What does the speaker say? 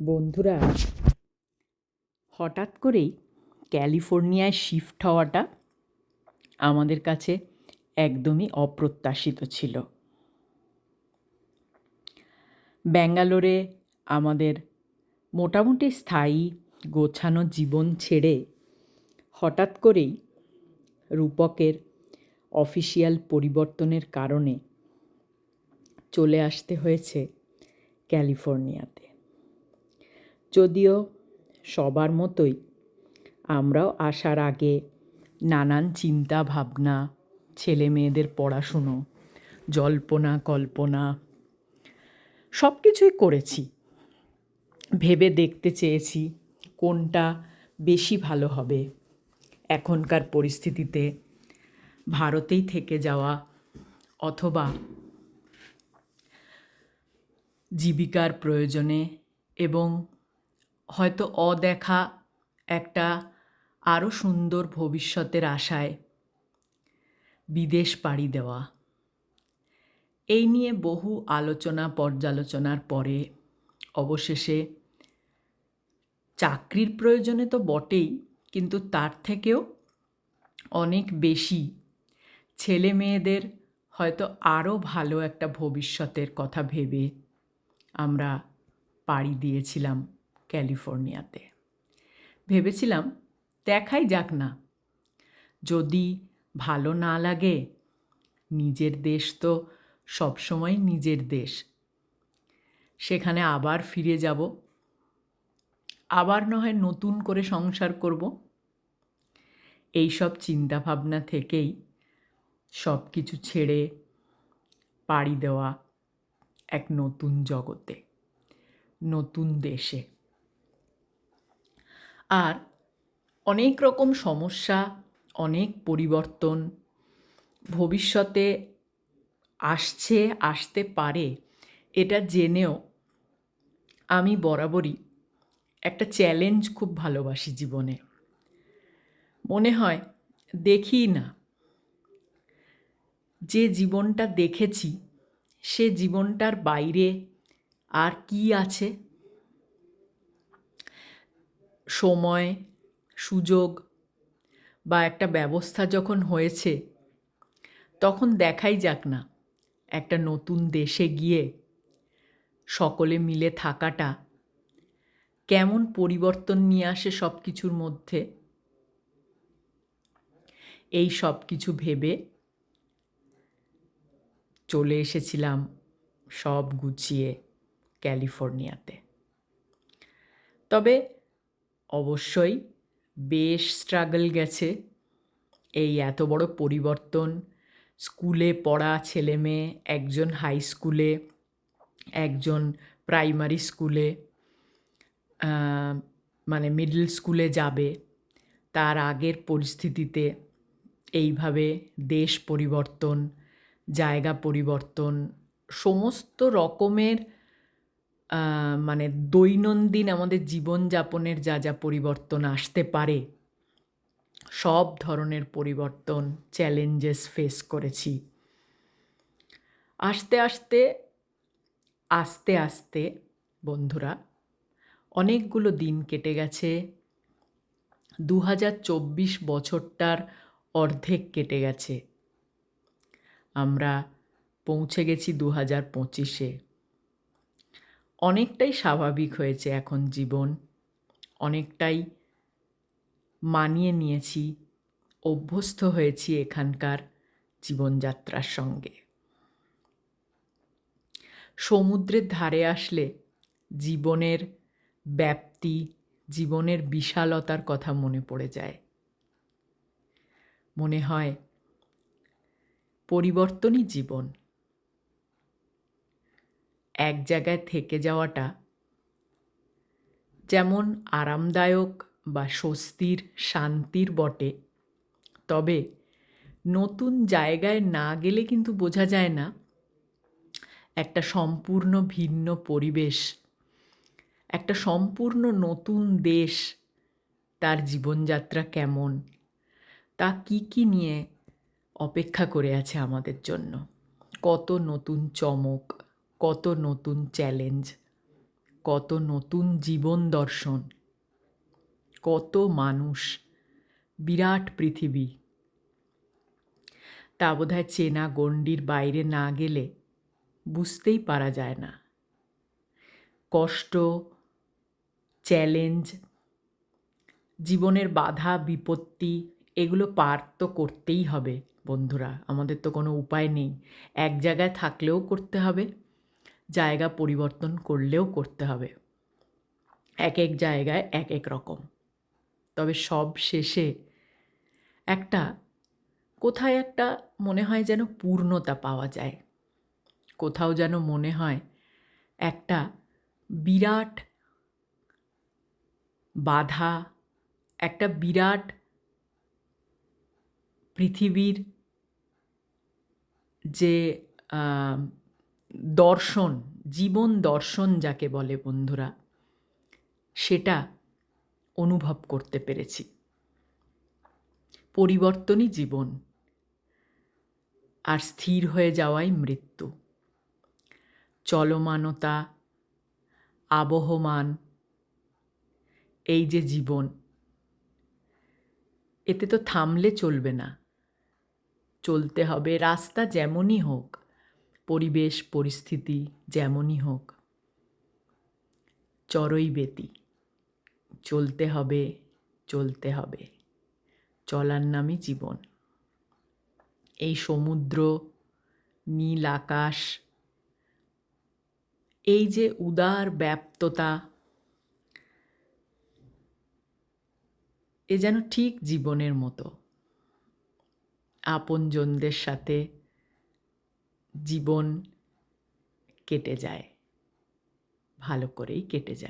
বন্ধুরা, হঠাৎ করেই ক্যালিফোর্নিয়ায় শিফট হওয়াটা আমাদের কাছে একদমই অপ্রত্যাশিত ছিল। ব্যাঙ্গালোরে আমাদের মোটামুটি স্থায়ী গোছানো জীবন ছেড়ে হঠাৎ করেই রূপকের অফিসিয়াল পরিবর্তনের কারণে চলে আসতে হয়েছে ক্যালিফোর্নিয়াতে। যদিও সবার মতোই, আমরাও আসার আগে নানান চিন্তা ভাবনা ছেলে মেয়েদের পড়াশুনো, জল্পনা, কল্পনা সব কিছুই করেছি। ভেবে দেখতে চেয়েছি কোনটা বেশি ভালো হবে। এখনকার পরিস্থিতিতে ভারতেই থেকে যাওয়া অথবা জীবিকার প্রয়োজনে এবং হয়তো অদেখা একটা আরও সুন্দর ভবিষ্যতের আশায় বিদেশ পাড়ি দেওয়া। এই নিয়ে বহু আলোচনা পর্যালোচনার পরে অবশেষে চাকরির প্রয়োজনে তো বটেই, কিন্তু তার থেকেও অনেক বেশি ছেলে মেয়েদের হয়তো আরও ভালো একটা ভবিষ্যতের কথা ভেবে আমরা পাড়ি দিয়েছিলাম। ক্যালিফোর্নিয়াতে। ভেবেছিলাম, দেখাই যাক না। যদি ভালো না লাগে, নিজের দেশ তো সবসময় নিজের দেশ। সেখানে আবার ফিরে যাব। আবার না হয় নতুন করে সংসার করব। এই সব চিন্তাভাবনা থেকেই সব কিছু ছেড়ে পাড়ি দেওয়া এক নতুন জগতে, নতুন দেশে। আর অনেক রকম সমস্যা, অনেক পরিবর্তন ভবিষ্যতে আসছে, আসতে পারে, এটা জেনেও আমি বরাবরই একটা চ্যালেঞ্জ খুব ভালোবাসি জীবনে। মনে হয় দেখি না। যে জীবনটা দেখেছি, সে জীবনটার বাইরে আর কি আছে? সময়, সুযোগ বা একটা ব্যবস্থা যখন হয়েছে, তখন দেখাই যাক না। একটা নতুন দেশে গিয়ে সকলে মিলে থাকাটা কেমন পরিবর্তন নিয়ে আসে সব কিছুর মধ্যে। এই সব কিছু ভেবে চলে এসেছিলাম সব গুছিয়ে ক্যালিফোর্নিয়াতে। তবে অবশ্যই বেশ স্ট্রাগল গেছে। এই এত বড় পরিবর্তন, স্কুলে পড়া ছেলে মেয়ে, একজন হাই স্কুলে একজন প্রাইমারি স্কুলে মানে মিডল স্কুলে যাবে, তার আগের পরিস্থিতিতে এইভাবে দেশ পরিবর্তন, জায়গা পরিবর্তন, সমস্ত রকমের মানে দৈনন্দিন আমাদের জীবনযাপনের যা যা পরিবর্তন আসতে পারে, সব ধরনের পরিবর্তন চ্যালেঞ্জেস ফেস করেছি। আস্তে আস্তে আস্তে আস্তে, বন্ধুরা, অনেকগুলো দিন কেটে গেছে দু হাজার চব্বিশ বছরটার অর্ধেক কেটে গেছে। আমরা পৌঁছে গেছি দু হাজার পঁচিশে। অনেকটাই স্বাভাবিক হয়েছে এখন জীবন। অনেকটাই মানিয়ে নিয়েছি, অভ্যস্ত হয়েছি এখানকার জীবনযাত্রার সঙ্গে। সমুদ্রের ধারে আসলে জীবনের ব্যাপ্তি, জীবনের বিশালতার কথা মনে পড়ে যায়। মনে হয় পরিবর্তনই জীবন। এক জায়গায় থেকে যাওয়াটা যেমন আরামদায়ক বা স্বস্তির, শান্তির বটে। তবে নতুন জায়গায় না গেলে কিন্তু বোঝা যায় না একটা সম্পূর্ণ ভিন্ন পরিবেশ, একটা সম্পূর্ণ নতুন দেশ, তার জীবনযাত্রা কেমন, তা কি কি নিয়ে অপেক্ষা করে আছে আমাদের জন্য, কত নতুন চমক। কত নতুন চ্যালেঞ্জ, কত নতুন জীবন দর্শন, কত মানুষ, বিরাট পৃথিবী। তা বোধহয় চেনা গণ্ডির বাইরে না গেলে বুঝতেই পারা যায় না। কষ্ট, চ্যালেঞ্জ, জীবনের বাধা, বিপত্তি, এগুলো পার তো করতেই হবে বন্ধুরা। আমাদের তো কোনো উপায় নেই। এক জায়গায় থাকলেও করতে হবে। জায়গা পরিবর্তন করলেও করতে হবে। এক এক জায়গায় এক এক রকম। তবে সব শেষে একটা, কোথায় একটা মনে হয় যেন পূর্ণতা পাওয়া যায়। কোথাও যেন মনে হয় একটা বিরাট বাধা, একটা বিরাট পৃথিবীর যে দর্শন, জীবন দর্শন যাকে বলে বন্ধুরা, সেটা অনুভব করতে পেরেছি। পরিবর্তনই জীবন, আর স্থির হয়ে যাওয়াই মৃত্যু। চলমানতা, আবহমান, এই যে জীবন, এতে তো থামলে চলবে না। চলতে হবে রাস্তা যেমনই হোক পরিবেশ, পরিস্থিতি যেমনই হোক। চড়ই বেতি। চলতে হবে চলতে হবে। চলার নামই জীবন। এই সমুদ্র, নীল আকাশ, এই যে উদার ব্যাপ্ততা, এ যেন ঠিক জীবনের মতো। আপনজনদের সাথে জীবন কেটে যায় ভালো করেই কেটে যায়।